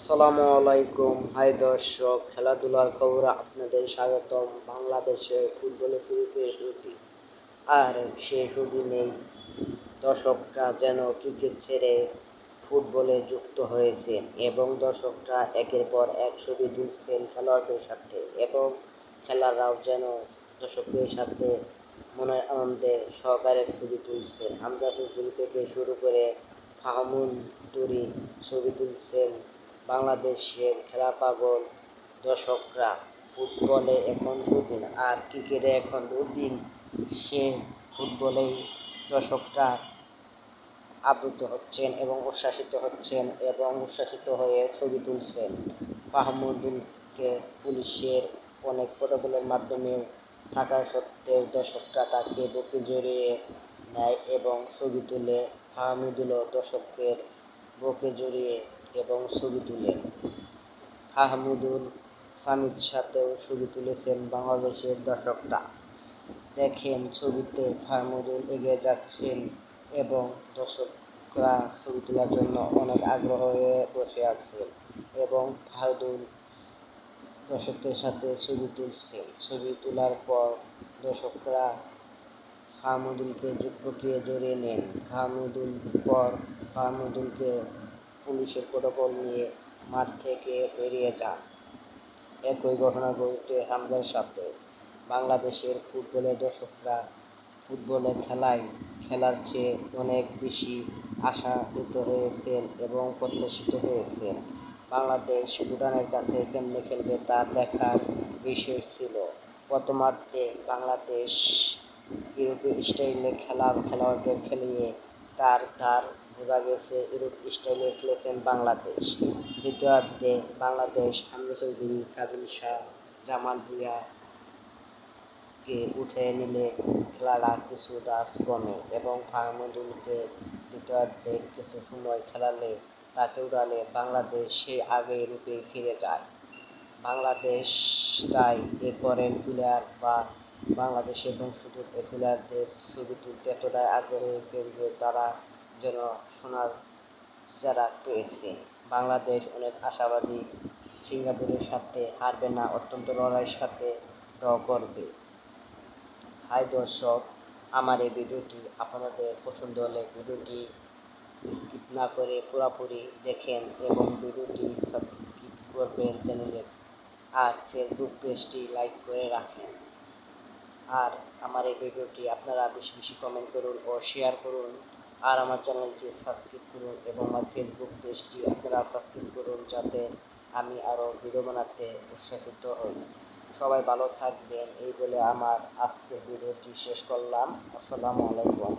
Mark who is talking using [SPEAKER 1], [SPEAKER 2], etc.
[SPEAKER 1] আসসালামু আলাইকুম। হাই দর্শক, খেলাধুলার খবর আপনাদের স্বাগতম। বাংলাদেশে ফুটবলে ফিরেছে সুদি আর সে শুধু নেই। দর্শকরা যেন ক্রিকেট ছেড়ে ফুটবলে যুক্ত হয়েছে এবং দর্শকরা একের পর এক ছবি তুলছেন খেলোয়াড়দের সাথে এবং খেলারাও যেন দর্শকদের সাথে মনের আনন্দে সহকারে ছবি তুলছে। হামজা চৌধুরী থেকে শুরু করে ফাহমুল তুরি ছবি তুলছেন বাংলাদেশের খেলা পাগল দর্শকরা ফুটবলে এখন দুদিন আর ক্রিকেটে এখন দুদিন সে ফুটবলেই দর্শকরা আবৃত হচ্ছেন এবং উচ্ছ্বাসিত হচ্ছেন এবং উচ্ছ্বাসিত হয়ে ছবি তুলছেন। মাহমুদুলকে পুলিশের অনেক প্রোটোকলের মাধ্যমে থাকা সত্ত্বেও দর্শকরা তাকে বুকে জড়িয়ে নেয় এবং ছবি তুলে ফাহমিদুলও দর্শকদের বুকে জড়িয়ে এবং ছবি তুলে। ফাহমুদুল সামির সাথেও ছবি তুলেছেন বাংলাদেশের দর্শকরা। দেখেন ছবিতে ফাহমুদুল এগিয়ে যাচ্ছেন এবং দর্শকরা ছবি তোলার জন্য অনেক আগ্রহ হয়ে বসে আছেন এবং ফাহদুল দর্শকদের সাথে ছবি তুলছেন। ছবি তোলার পর দর্শকরা ফাহমুদুলকে বুকিয়ে জড়িয়ে নেন। ফাহমুদুল পর ফাহমুদুলকে পুলিশের প্রোটোকল নিয়ে মাঠ থেকে বেরিয়ে যান। একই ঘটনা ঘটে হামজার সাথে। বাংলাদেশের ফুটবলের দর্শকরা ফুটবলে খেলায়, খেলার চেয়ে অনেক বেশি আশান্বিত হয়েছেন এবং প্রত্যাশিত হয়েছেন। বাংলাদেশ ভুটানের কাছে কেমনে খেলবে তা দেখার বিষয় ছিল। প্রথমার্ধে বাংলাদেশ ইউরোপীয় স্টাইলে খেলা খেলোয়াড়দের খেলিয়ে তার তার বোঝা গেছে ইউরোপ স্টাইলে খেলেছেন বাংলাদেশ। দ্বিতীয়ার্ধে বাংলাদেশ হামজা চৌধুরী কাজল শাহ জামাল ভুঁইয়া কে উঠে নিলে খেলাটা কিছু দাস কমে এবং ফাহমুদুলকে দ্বিতীয়ার্ধে কিছু সময় খেলালে তাকে উড়ালে বাংলাদেশ সেই আগের রূপে ফিরে যায়। বাংলাদেশ তাই এ ফরেন প্লেয়ার বা বাংলাদেশের বংশোদ্ভূত এ প্লেয়ারদের ছবি তুলতে এতটাই আগ্রহ হয়েছেন যে তারা যেন সোনার যারা পেয়েছে। বাংলাদেশ অনেক আশাবাদী। সিঙ্গাপুরের সাথে হারবে না, অত্যন্ত লড়াইয়ের সাথে ড্র করবে। হাই দর্শক, আমার এই ভিডিওটি আপনাদের পছন্দ হলে ভিডিওটি স্কিপ না করে পুরোপুরি দেখেন এবং ভিডিওটি সাবস্ক্রাইব করবেন চ্যানেলে। আর ফেসবুক পেজটি লাইক করে রাখেন। আর আমার এই ভিডিওটি আপনারা বেশি বেশি কমেন্ট করুন ও শেয়ার করুন। আর আমার চ্যানেলটি সাবস্ক্রাইব করুন এবং আমার ফেসবুক পেজটি আপনারা সাবস্ক্রাইব করুন যাতে আমি আরও ভিডিও বানাতে উৎসাহিত হই। সবাই ভালো থাকবেন, এই বলে আমার আজকের ভিডিওটি শেষ করলাম। আসসালামু আলাইকুম।